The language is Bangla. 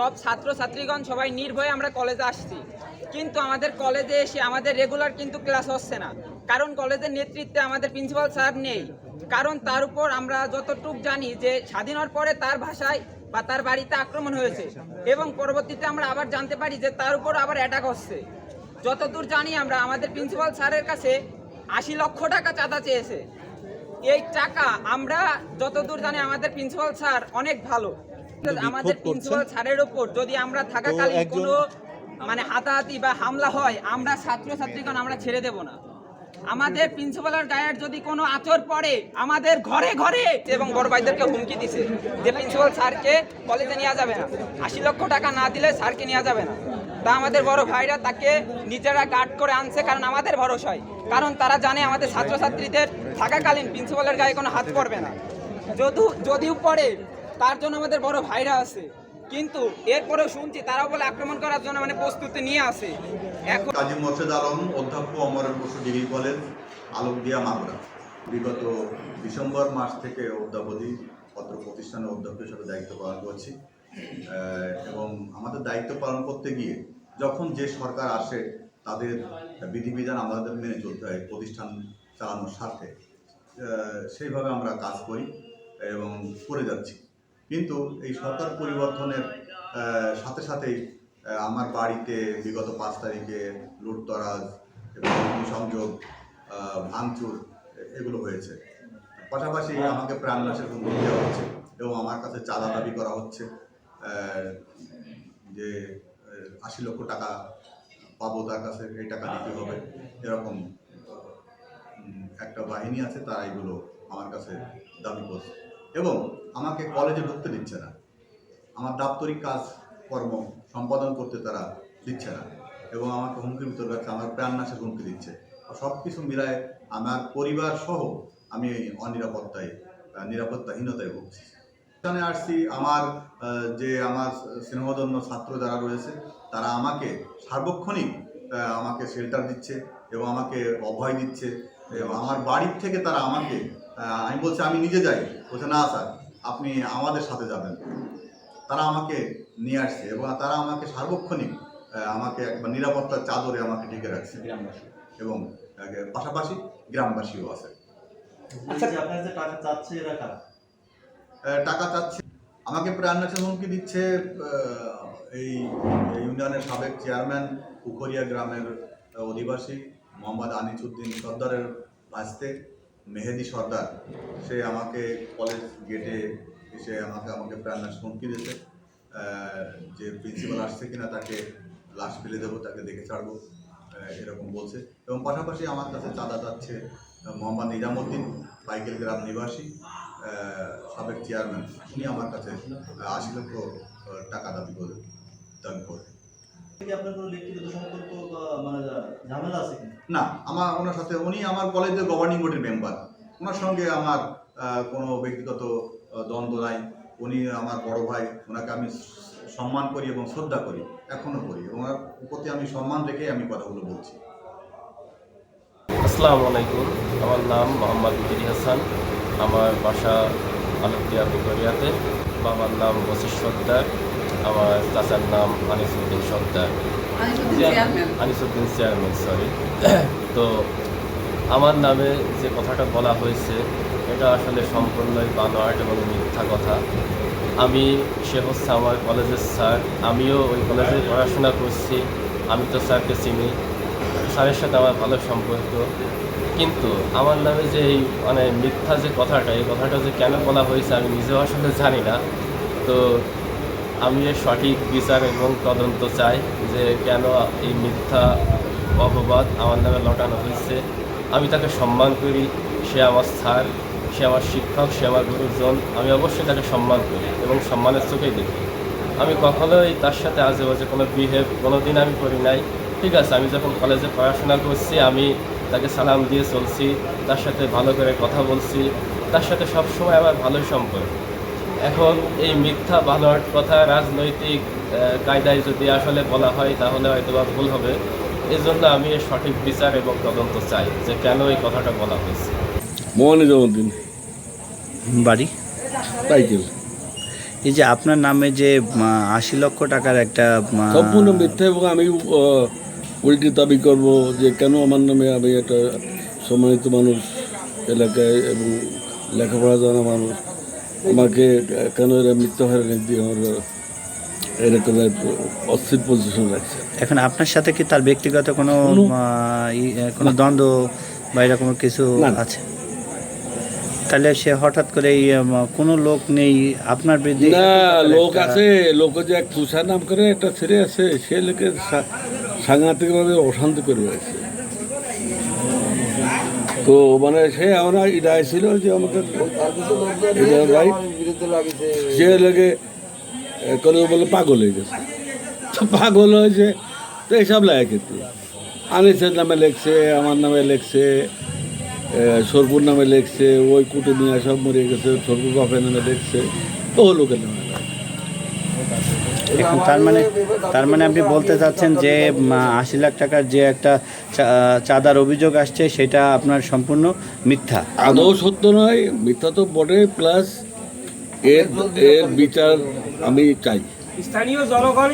সব ছাত্র ছাত্রীগণ সবাই নির্ভয়ে আমরা কলেজে আসছি। কিন্তু আমাদের কলেজে এসে আমাদের রেগুলার কিন্তু ক্লাস হচ্ছে না। কারণ কলেজের নেতৃত্বে আমাদের প্রিন্সিপাল স্যার নেই। কারণ তার উপর আমরা যতটুক জানি যে স্বাধীন হওয়ার পরে তার ভাষায় বা তার বাড়িতে আক্রমণ হয়েছে। এবং পরবর্তীতে আমরা আবার জানতে পারি যে তার উপর আবার অ্যাটাক হচ্ছে। যতদূর জানি আমরা, আমাদের প্রিন্সিপাল স্যারের কাছে আশি লক্ষ টাকা চাঁদা চেয়েছে। এই টাকা আমরা যতদূর জানি আমাদের প্রিন্সিপাল স্যার অনেক ভালো। আমাদের? প্রিন্সিপাল স্যারের উপর যদি আমরা থাকাকালীন কোনো মানে হাতাহাতি বা হামলা হয় আমরা ছাত্র ছাত্রীগণ আমরা ছেড়ে দেব না। আমাদের প্রিন্সিপালের গায়ের যদি কোনো আচর পড়ে আমাদের ঘরে ঘরে এবং বড় ভাইদেরকে হুমকি দিছে যে প্রিন্সিপাল স্যারকে কলেজে নেওয়া যাবে না। আশি লক্ষ টাকা না দিলে স্যারকে নেওয়া যাবে না। তা আমাদের বড় ভাইরা তাকে নিজেরা গার্ড করে আনছে কারণ আমাদের ভরসায় কারণ তারা জানে আমাদের ছাত্রছাত্রীদের থাকাকালীন প্রিন্সিপালের গায়ে কোনো হাত পড়বে না। যদিও যদিও পড়ে তার জন্য আমাদের বড় ভাইরা আছে। কিন্তু এরপরেও শুনছি তারাও বলে আক্রমণ করার জন্য মানে প্রস্তুতি নিয়ে আসে এখন কাজী মোর্শেদ আলম, অধ্যক্ষ অমরের বসু ডিগ্রি কলেজ আলোকদিয়া মাগুরা। বিগত ডিসেম্বর মাস থেকে অদ্যাবধি পত্র প্রতিষ্ঠানের অধ্যক্ষ হিসেবে দায়িত্ব পালন করছি। এবং আমাদের দায়িত্ব পালন করতে গিয়ে যখন যে সরকার আসে, তাদের বিধিবিধান আমাদের মেনে চলতে হয়, প্রতিষ্ঠান চালানোর সাথে। সেইভাবে আমরা কাজ করি এবং করে যাচ্ছি। কিন্তু এই সরকার পরিবর্তনের সাথে সাথেই আমার বাড়িতে বিগত পাঁচ তারিখে লুটতরাজ এবং সংযোগ ভাঙচুর এগুলো হয়েছে। পাশাপাশি আমাকে প্রাণনাশের হুমকি দেওয়া হচ্ছে এবং আমার কাছে চাঁদা দাবি করা হচ্ছে যে আশি লক্ষ টাকা পাবো তার কাছে, এই টাকা দিতে হবে, এরকম একটা বাহিনী আছে, তারা এগুলো আমার কাছে দাবি করছে। এবং আমাকে কলেজে ঢুকতে দিচ্ছে না। আমার দাপ্তরিক কাজ কর্ম সম্পাদন করতে তারা দিচ্ছে না এবং আমাকে হুমকির ভিতর রাখছে, আমার প্রাণনাশের হুমকি দিচ্ছে। সব কিছু মিলায় আমার পরিবার সহ আমি অনিরাপত্তায় নিরাপত্তাহীনতায় ভুগছি। এখানে আসছি, আমার যে আমার স্নেহধন্য ছাত্র যারা রয়েছে, তারা আমাকে সার্বক্ষণিক আমাকে শেল্টার দিচ্ছে এবং আমাকে অভয় দিচ্ছে। এবং আমার বাড়ির থেকে তারা আমাকে আমি বলছি আমি নিজে যাই বলছে না স্যার আপনি আমাদের সাথে যাবেন। তারা আমাকে নিয়ে আসছে এবং তারা আমাকে সার্বক্ষণিক আমাকে একবার নিরাপত্তার চাদরে আমাকে ঢেকে রাখছে। এবং পাশাপাশি গ্রামবাসীও আছে। আচ্ছা আপনার যে টাকা চাচ্ছে এরা কারা? টাকা চাচ্ছে আমাকে প্রাণনাশের হুমকি দিচ্ছে এই ইউনিয়নের সাবেক চেয়ারম্যান পুখরিয়া গ্রামের অধিবাসী মোহাম্মদ আনিসুদ্দিন সর্দারের ভাসতে মেহেদি সর্দার, সে আমাকে কলেজ গেটে এসে আমাকে আমাকে প্রাণনাশ হুমকি দিয়েছে। যে প্রিন্সিপাল আসছে কিনা তাকে লাশ ফেলে দেবো, তাকে দেখে ছাড়বো এরকম বলছে। এবং পাশাপাশি আমার কাছে চাঁদা চাচ্ছে মোহাম্মদ নিজামুদ্দিন, পাইকেল গ্রাম নিবাসী সাবেক চেয়ারম্যান উনি আমার কাছে আশি লক্ষ টাকা দাবি করে দাবি করে। আপনার কোনো ব্যক্তিগত সম্পর্ক বা মানে ঝামেলা আছে না, আমার, ওনার সাথে, উনি আমার কলেজের গভর্নিং বোর্ডের মেম্বার ওনার সঙ্গে আমার কোনো ব্যক্তিগত দ্বন্দ্ব নাই। উনি আমার বড় ভাই, ওনাকে আমি সম্মান করি এবং শ্রদ্ধা করি এখনও করি। ওনার প্রতি আমি সম্মান রেখে আমি কথাগুলো বলছি। আসসালামু আলাইকুম। আমার নাম মোহাম্মদ মিহির হাসান। আমার বাসা আলোকিয়া বুকরিয়াতে বাবার নাম বশির সর্দার। আমার চাচার নাম আনিসুদ্দিন সর্দার। আনিসুদ্দিন চেয়ারম্যান সরি তো আমার নামে যে কথাটা বলা হয়েছে এটা আসলে সম্পূর্ণই বানোয়াট এবং মিথ্যা কথা। আমি সে হচ্ছে আমার কলেজের স্যার। আমিও ওই কলেজে পড়াশোনা করছি। আমি তো স্যারকে চিনি। স্যারের সাথে আমার ভালো সম্পর্ক। কিন্তু আমার নামে যে এই মানে মিথ্যা যে কথাটা এই কথাটা যে কেন বলা হয়েছে আমি নিজেও আসলে জানি না। তো আমি সঠিক বিচার এবং তদন্ত চাই যে কেন এই মিথ্যা অপবাদ আমার নামে লটানো হয়েছে। আমি তাকে সম্মান করি, সে আমার স্যার, সে আমার শিক্ষক, সে আমার গুরুজন, আমি অবশ্যই তাকে সম্মান করি এবং সম্মানের চোখেই দেখি। আমি কখনোই তার সাথে আজে বাজে কোনো বিহেভ কোনো দিন আমি করি নাই। ঠিক আছে, আমি যখন কলেজে পড়াশোনা করছি, আমি তাকে সালাম দিয়ে চলছি, তার সাথে ভালো করে কথা বলছি, তার সাথে সবসময় আমার ভালোই সম্পর্ক। এখন এই মিথ্যা বানোয়াট কথা রাজনৈতিক কায়দায় যদি আসলে বলা হয় তাহলে হয়তো বা ভুল হবে। এই জন্য আমি সঠিক বিচার এবং তদন্ত চাই যে কেন এই কথাটা বলা হয়েছে। মোহানিজামুদ্দিন। বাড়ি? সাইকেল এই যে আপনার নামে যে আশি লক্ষ টাকার একটা সম্পূর্ণ মিথ্যা এবং আমি উল্টি দাবি করব যে কেন আমার নামে আমি একটা সম্মানিত মানুষ এলাকায় এবং লেখাপড়া জানা মানুষ আমাকে কেন এরা মিথ্যা হয়রানি দিয়ে আমার এরকম অস্থির পজিশন রাখছে এখন আপনার সাথে কি তার ব্যক্তিগত কোনো কোনো- দ্বন্দ্ব বা এরকম কিছু। আছে? তাহলে সে হঠাৎ করে এই, কোনো লোক নেই আপনার বিরুদ্ধে না লোক আছে লোক যে এক তুষার নাম করে একটা ছেলে আছে সে লোকে সাংঘাতিকভাবে অশান্তি করে আছে তো মানে সে আমরা এটা ছিল যে আমাকে ভাই সে লোকে কোনো বলে পাগল হয়ে গেছে পাগল হয়েছে তো এইসব লাগে কিন্তু আনিসের নামে লেখছে, আমার নামে লেখছে সরপুর নামে লেখছে, ওই কুটুমিয়া সব মরে গেছে, সরপুর বাপের নামে লেখছে ও লোকের নামে। এখন তার মানে তার মানে আপনি বলতে চাচ্ছেন যে আশি লাখ টাকার যে একটা চা- চাঁদার অভিযোগ আসছে সেটা আপনার সম্পূর্ণ মিথ্যা। আদৌ সত্য নয় মিথ্যা তো বটে প্লাস এর এর বিচার আমি চাই। স্থানীয় জনগণ